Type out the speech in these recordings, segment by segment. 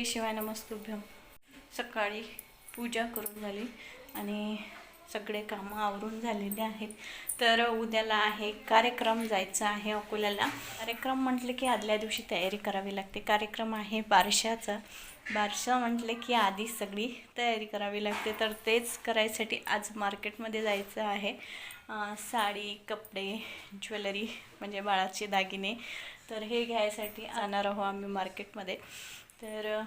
श्री शिवाय नमस्तुभ्यम. सकाळी पूजा करून झाली आणि सगळे कामं आवरून झालेले आहेत. तर उद्याला आहे कार्यक्रम जायचा आहे अकोल्याला. कार्यक्रम म्हटलं की आदल्या दिवशी तयारी करावी लागते. कार्यक्रम आहे बारशाचा. बारशा म्हटलं की आधी सगळी तयारी करावी लागते. तर तेच करायसाठी आज मार्केटमध्ये जायचं आहे. साडी कपडे ज्वेलरी म्हणजे बाळाचे दागिने. तर हे घ्यायसाठी जाणार आहो आम्ही मार्केटमध्ये. तर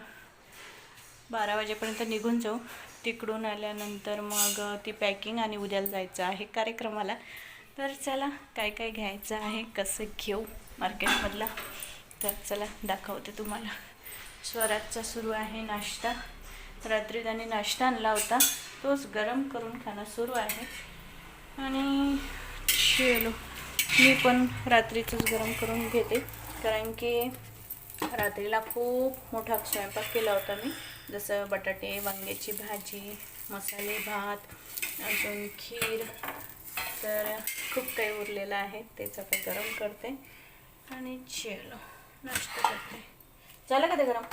बारा वाजेपर्यंत निघून जाऊ. तिकडून आल्यानंतर मग ती पॅकिंग आणि उद्याला जायचं आहे कार्यक्रमाला. तर चला काय काय घ्यायचं आहे कसं घेऊ मार्केटमधला? तर चला दाखवते तुम्हाला. स्वराजचा सुरू आहे नाश्ता. रात्री त्याने नाश्ता आणला होता. तोच गरम करून खाणं सुरू आहे. आणि शिलो मी पण रात्रीचंच गरम करून घेते. कारण की रात्रीला खूप मोठा स्वयंपाक केला होता मी. जसं बटाटे वांग्याची भाजी मसाले भात अजून खीर. तर खूप काही उरलेलं आहे. तेच आता गरम करते आणि चलो नाश्ता करते. झालं का ते गरम?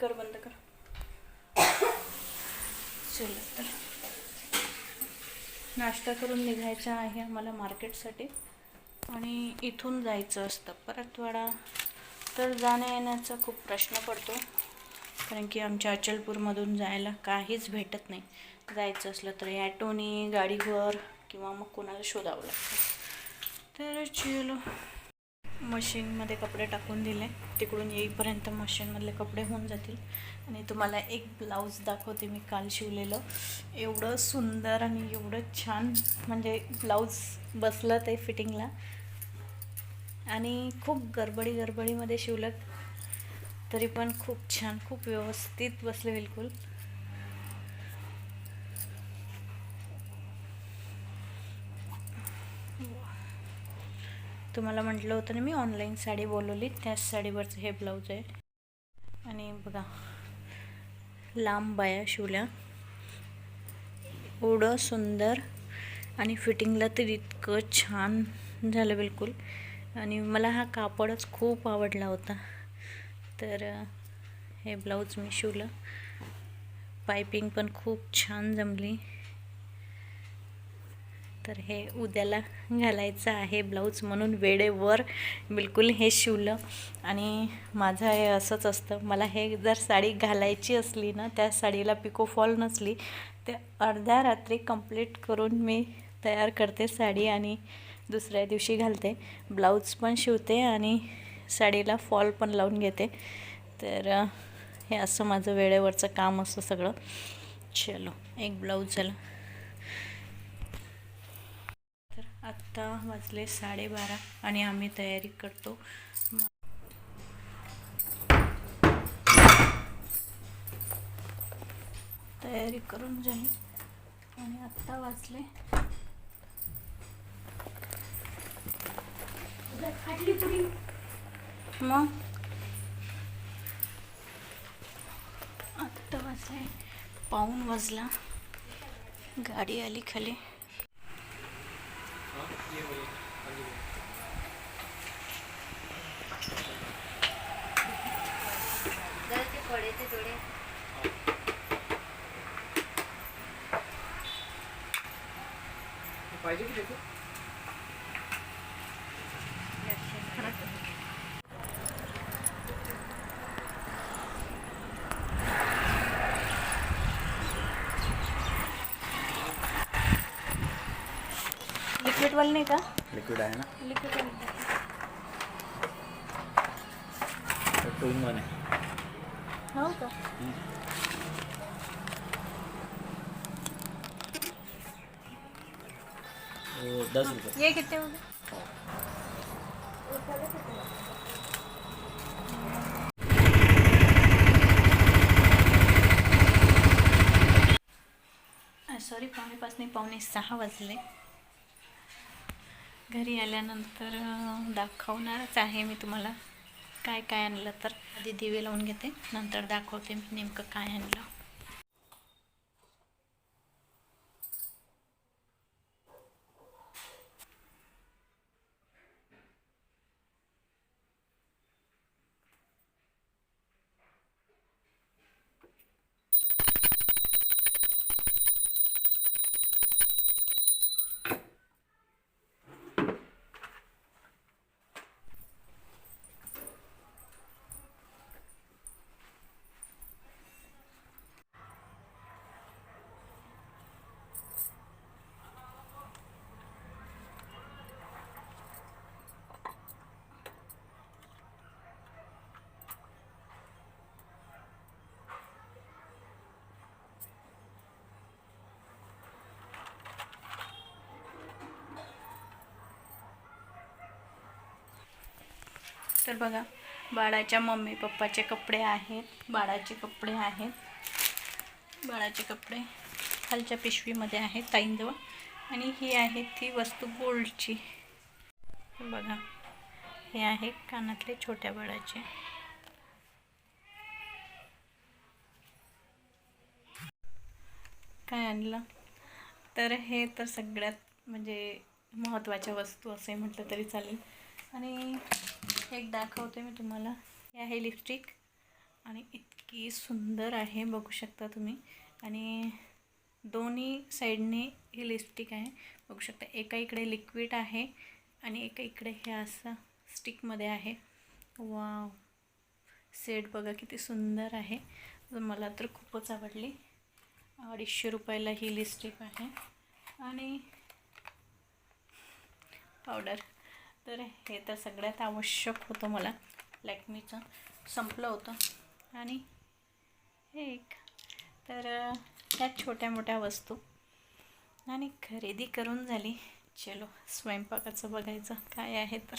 कर बंद कर. चलो तर. नाश्ता करून निघायचं आहे आम्हाला मार्केटसाठी. आणि इथून जायचं असतं. परतवाडा तर जाण्या येण्याचा खूप प्रश्न पडतो. कारण की आमच्या अचलपूरमधून जायला काहीच भेटत नाही. जायचं असलं तर ॲटोनी गाडीवर किंवा मग कोणाला शोधावं लागतं. तर चलो मशीनमध्ये कपडे टाकून दिले. तिकडून येईपर्यंत मशीनमधले कपडे होऊन जातील. आणि तुम्हाला एक ब्लाऊज दाखवते मी काल शिवलेलं. एवढं सुंदर आणि एवढं छान म्हणजे ब्लाऊज बसलं ते फिटिंगला. आणि खूप गडबडी गडबडीमध्ये शिवलं तरी पण खूप छान खूप व्यवस्थित बसले बिलकुल. तुम्हाला म्हटलं होतं ना मी ऑनलाईन साडी बोलवली त्याच साडीवरचं हे ब्लाऊज आहे. आणि बघा लांब बाया शिवल्या. एवढं सुंदर. आणि फिटिंगला तर इतकं छान झालं बिलकुल. आणि मला हा कापडच खूप आवडला होता. तर हे ब्लाऊज मी शिवलं. पायपिंग पण खूप छान जमली. तर हे उद्याला घालायचं आहे ब्लाऊज म्हणून वेळेवर बिलकुल हे शिवलं. आणि माझं हे असंच असतं. मला हे जर साडी घालायची असली ना त्या साडीला पिको फॉल नसली ते अर्ध्या रात्री कंप्लीट करून मी तयार करते साडी आणि दुसऱ्या दिवशी घालते. ब्लाऊज पण शिवते आणि साडीला फॉल पण लावून घेते. तर हे असं माझं वेळेवरचं काम असतं सगळं. चलो एक ब्लाऊज झालं. तर आत्ता वाजले साडेबारा आणि आम्ही तयारी करतो. तयारी करून झाली आणि आत्ता वाजले मग? आत्ता वाजले. पाऊन वाजला. गाडी आली खाली. पाहिजे की त्याचं लिक्विडवाला नाही का? लिक्विड आहे ना. लिक्विडवाला टू इन वन आहे हो का? वो दस रुपये. ये कितने हो गए सॉरी पावणे पाच नाही पावणे सहा वाजले. घरी आल्यानंतर दाखवणारच आहे मी तुम्हाला. काय काय आणलं तर. आधी दिवे लावून घेते नंतर दाखवते मी नेमकं काय आणलं. तर बघा बाळाच्या मम्मी पप्पाचे कपडे आहेत बाळाचे कपडे आहेत. बाळाचे कपडे खालच्या पिशवीमध्ये आहेत ताईंजवळ. आणि ही आहे ती वस्तू गोल्डची. बघा हे आहे कानातले छोट्या बाळाचे. काय आणलं? तर हे तर सगळ्यात म्हणजे महत्त्वाच्या वस्तू असे म्हटलं तरी चालेल. आणि एक दाखवते मी तुम्हाला. हे आहे लिपस्टिक आणि इतकी सुंदर आहे बघू शकता तुम्ही. आणि दोन्ही साईडने ही लिपस्टिक आहे. बघू शकता एका इकडे लिक्विड आहे आणि एका इकडे हे असं स्टिकमध्ये आहे. वाव सेट बघा किती सुंदर आहे. मला तर खूपच आवडली. अडीचशे रुपयाला ही लिपस्टिक आहे. आणि पावडर तर हे तर सगळ्यात आवश्यक होतं मला. लॅक्मीचं संपलं होतं. आणि हे एक. तर ह्या छोट्या मोठ्या वस्तू. आणि खरेदी करून झाली. चलो स्वयंपाकाचं बघायचं. काय आहे तर.